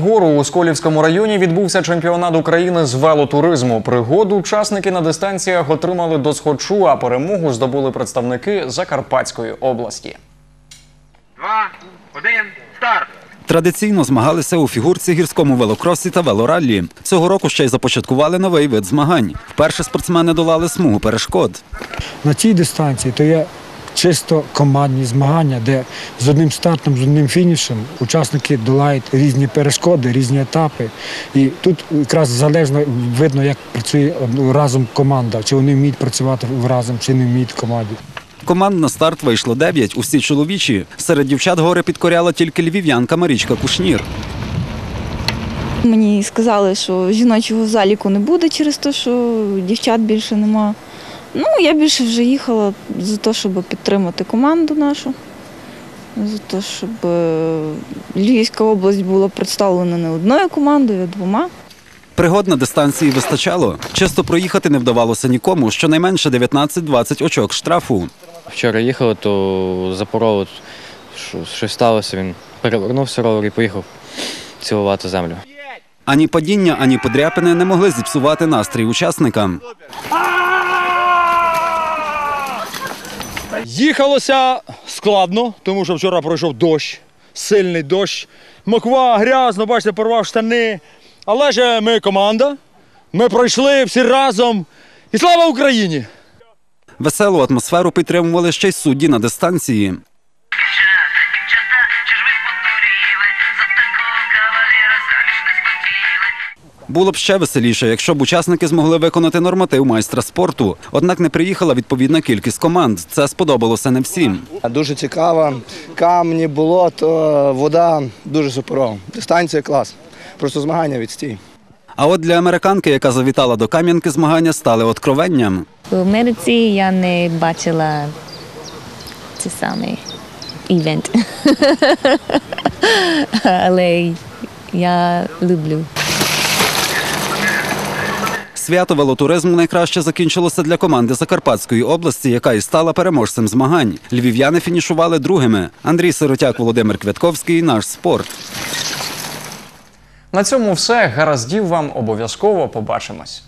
Гору у Сколівському районі відбувся чемпіонат України з велотуризму. Пригоду учасники на дистанціях отримали до сходшу, а перемогу здобули представники Закарпатської області. два, один, старт! Традиційно змагалися у фігурці, гірському велокросі та велораллі. Цього року ще й започаткували новий вид змагань. Вперше спортсмени долали смугу перешкод. На цій дистанції то є чисто командні змагання, де з одним стартом, з одним фінішем учасники долають різні перешкоди, різні етапи. І тут якраз залежно видно, як працює разом команда, чи вони вміють працювати разом, чи не вміють в команді. Команд на старт вийшло дев'ять, усі чоловічі. Серед дівчат гори підкоряла тільки львів'янка Марічка Кушнір. Мені сказали, що жіночого заліку не буде через те, що дівчат більше нема. Ну, я більше вже їхала за те, щоб підтримати команду нашу, за те, щоб е, Львівська область була представлена не одною командою, а двома. Пригод на дистанції вистачало. Чисто проїхати не вдавалося нікому, щонайменше 19-20 очок штрафу. Вчора їхали, то запоров, щось сталося, він перевернувся ровер і поїхав цілувати землю. Ані падіння, ані подряпини не могли зіпсувати настрій учасникам. Їхалося складно, тому що вчора пройшов дощ, сильний дощ. Моква, грязно, бачите, порвав штани. Але ж ми команда. Ми пройшли всі разом. І слава Україні! Веселу атмосферу підтримували ще й судді на дистанції. Було б ще веселіше, якщо б учасники змогли виконати норматив майстра спорту. Однак не приїхала відповідна кількість команд. Це сподобалося не всім. Дуже цікава. Камні, болото, вода дуже суперова. Дистанція клас. Просто змагання відстій. А от для американки, яка завітала до Кам'янки, змагання стали откровенням. В Америці я не бачила це саме івент. Але я люблю. Свято велотуризму найкраще закінчилося для команди Закарпатської області, яка і стала переможцем змагань. Львів'яни фінішували другими. Андрій Сиротяк, Володимир Квятковський. Наш спорт. На цьому все. Гараздів вам обов'язково побачимось.